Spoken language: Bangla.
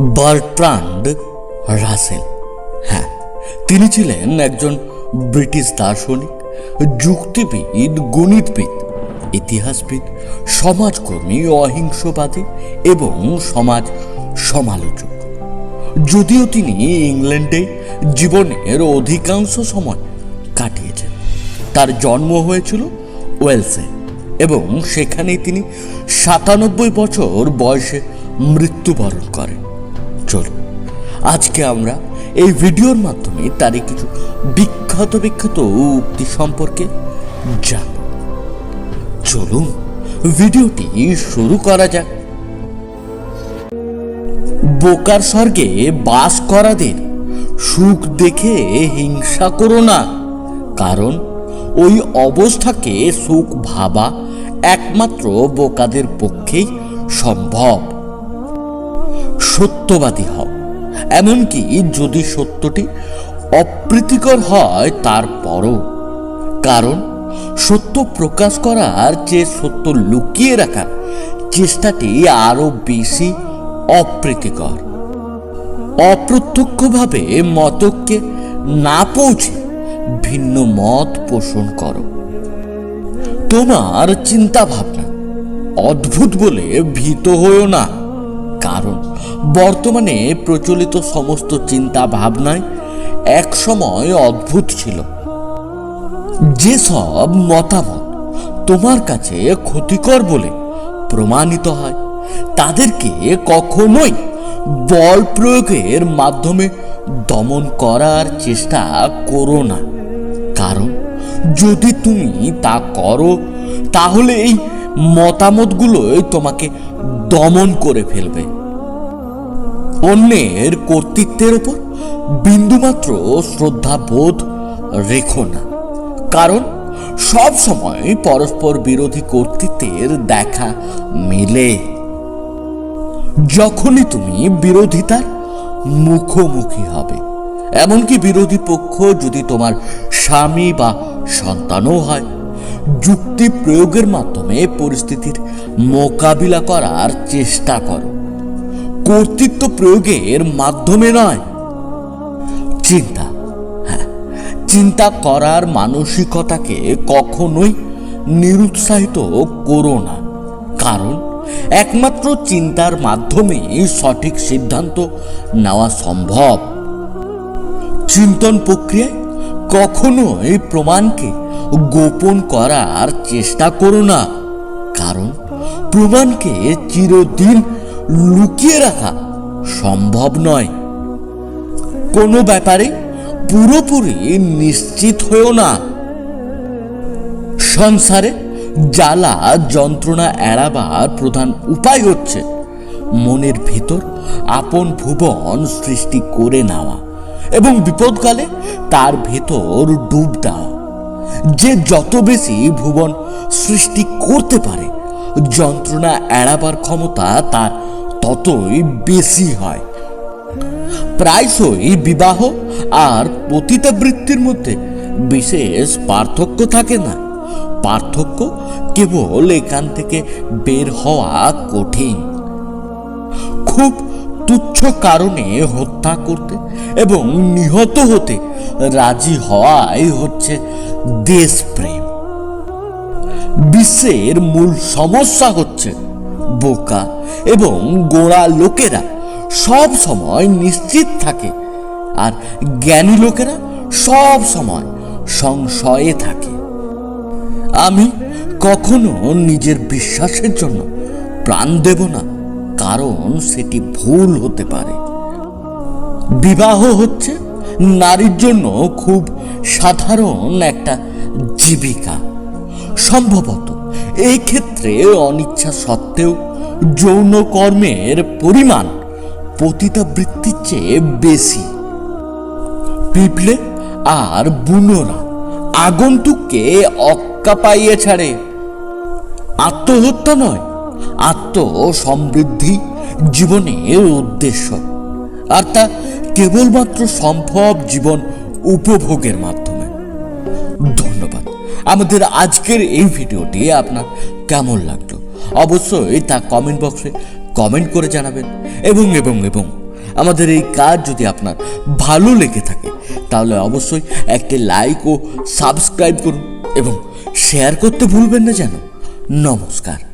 বার্ট্রান্ড রাসেল। হ্যাঁ তিনি ছিলেন একজন ব্রিটিশ দার্শনিক, যুক্তিবিদ, গণিতবিদ, ইতিহাসবিদ, সমাজকর্মী অহিংসবাদী এবং সমাজ সমালোচক। যদিও তিনি ইংল্যান্ডে জীবনের অধিকাংশ সময় কাটিয়েছেন। তার জন্ম হয়েছিল ওয়েলসে এবং সেখানেই তিনি সাতানব্বই বছর বয়সে মৃত্যুবরণ করেন। চলুন। আজকে আমরা এই ভিডিওর মাধ্যমে তারই কিছু বিখ্যাত বিখ্যাত উক্তি সম্পর্কে জানব। চলুন, ভিডিওটি শুরু করা যাক। বোকার স্বর্গে বাস করাদের সুখ দেখে হিংসা করো না, কারণ ওই অবস্থাকে সুখ ভাবা একমাত্র বোকাদের পক্ষেই সম্ভব। সত্যবাদী হও। এমনকি যদি সত্যটি অপ্রীতিকর হয়, তারপরও। কারণ সত্য প্রকাশ করার চেয়ে সত্য লুকিয়ে রাখার চেষ্টাটি আরও বেশি অপ্রীতিকর। অপ্রত্যক্ষভাবে মতকে না পৌঁছে ভিন্ন মত পোষণ করো। তোমার চিন্তা ভাবনা অদ্ভুত বলে ভীত হয়েও না। কারণ বর্তমানে প্রচলিত সমস্ত চিন্তা ভাবনায় এক সময় অদ্ভুত ছিল। যেসব মতামত তোমার কাছে ক্ষতিকর বলে প্রমাণিত হয়, তাদেরকে কখনোই বল প্রয়োগের মাধ্যমে দমন করার চেষ্টা করো না। কারণ যদি তুমি তা করো তাহলে এই মতামতগুলোই তোমাকে দমন করে ফেলবে। অন্যের কর্তৃত্বের ওপর বিন্দুমাত্র শ্রদ্ধাবোধ রেখো না। কারণ সব সময় পরস্পর বিরোধী কর্তৃত্বের দেখা মেলে। যখনই তুমি বিরোধিতার মুখোমুখি হবে, এমনকি বিরোধী পক্ষ যদি তোমার স্বামী বা সন্তানও হয় যুক্তি প্রয়োগের মাধ্যমে পরিস্থিতির মোকাবিলা করার চেষ্টা করো। কর্তৃত্ব প্রয়োগের মাধ্যমে নয়। চিন্তা হ্যাঁ চিন্তা করার মানসিকতাকে কখনোই নিরুৎসাহিত করো না। কারণ, একমাত্র চিন্তার মাধ্যমেই সঠিক সিদ্ধান্ত নেওয়া সম্ভব। চিন্তন প্রক্রিয়ায় কখনোই প্রমাণকে গোপন করার চেষ্টা করো না। কারণ প্রমাণকে চিরদিন লুকিয়ে রাখা সম্ভব নয়। কোনো ব্যাপারে পুরোপুরি নিশ্চিত হয়েও না। সংসারে জ্বালা যন্ত্রণা এড়াবার প্রধান উপায় হচ্ছে মনের ভেতর আপন ভুবন সৃষ্টি করে নেওয়া। এবং বিপদকালে তার ভেতর ডুব দেওয়া যে যত বেশি ভুবন সৃষ্টি করতে পারে, যন্ত্রণা এড়াবার ক্ষমতা তার ততই বেশি হয়। প্রায়শই বিবাহ আর পতিতাবৃত্তির মধ্যে বিশেষ পার্থক্য থাকে না। পার্থক্য কেবল এখান থেকে বের হওয়া কঠিন। খুব তুচ্ছ কারণে হত্যা করতে এবং নিহত হতে রাজি হওয়াই হচ্ছে দেশপ্রেম। বিশ্বের মূল সমস্যা হচ্ছে বোকা এবং গোড়া লোকেরা সব সময় নিশ্চিত থাকে আর জ্ঞানী লোকেরা সব সময় সংশয়ে থাকে। আমি কখনো নিজের বিশ্বাসের জন্য প্রাণ দেব না। কারণ সেটি ভুল হতে পারে। বিবাহ হচ্ছে নারীর জন্য খুব সাধারণ একটা জীবিকা। সম্ভবত এই ক্ষেত্রে অনিচ্ছা সত্ত্বেও যৌন কর্মের পরিমাণ পতিতাবৃত্তির চেয়ে বেশি। পিপলে আর বুনোরা আগন্তুককে অক্কা পাইয়ে ছাড়ে। আত্মহত্যা নয় আত্মসমৃদ্ধি জীবনের উদ্দেশ্য। আর তা কেবলমাত্র সম্ভব জীবন উপভোগের মাধ্যমে। ধন্যবাদ। আমাদের আজকের এই ভিডিওটি আপনার কেমন লাগল? অবশ্যই তা কমেন্ট বক্সে কমেন্ট করে জানাবেন। এবং এবং এবং আমাদের এই কাজ যদি আপনার ভালো লেগে থাকে, তাহলে অবশ্যই একটি লাইক ও সাবস্ক্রাইব করুন এবং শেয়ার করতে ভুলবেন না যেন। নমস্কার।